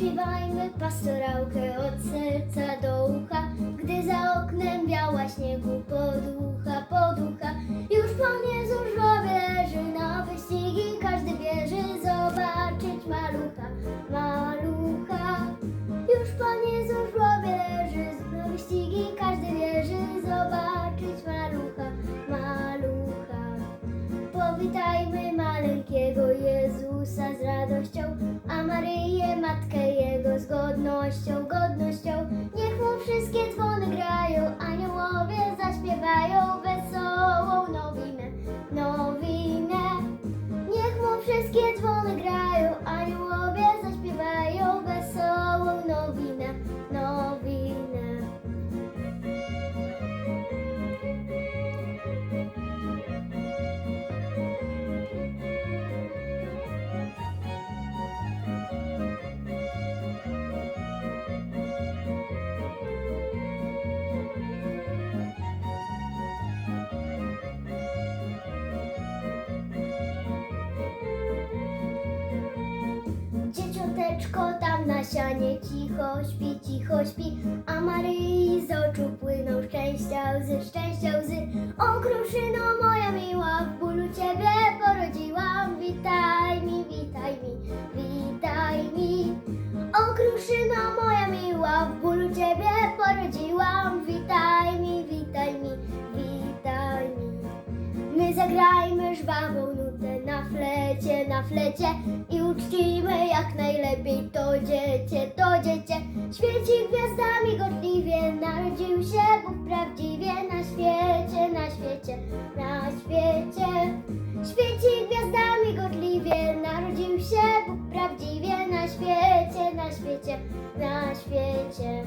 Zaśpiewajmy pastorałkę od serca do ucha, gdy za oknem biała śniegu poducha, poducha. Już Pan Jezus w żłobie leży na wyścigi, każdy bierze zobaczyć malucha, malucha. Już Pan Jezus w żłobie leży na wyścigi, każdy bierze zobaczyć malucha, malucha. Z radością, a Maryję Matkę Jego z godnością, godnością. Niech mu wszystkie dzwony grają, aniołowie zaśpiewają wesołą nowinę, nowinę. Niech mu wszystkie dzwony Dzieciąteczko tam na sianie cicho śpi, cicho śpi, a Maryi z oczu płyną szczęścia łzy, szczęścia łzy. O kruszyno moja miła, w bólu Ciebie porodziłam, witaj mi, witaj mi, witaj mi. O kruszyno moja miła, w bólu Ciebie porodziłam, witaj mi, witaj mi, witaj mi. My zagrajmy żwawą flecie, na flecie i uczcimy jak najlepiej to dziecię, to dziecię. Świeci gwiazdami gorliwie, narodził się Bóg prawdziwie na świecie, na świecie, na świecie. Świeci gwiazdami gorliwie, narodził się Bóg prawdziwie na świecie, na świecie, na świecie.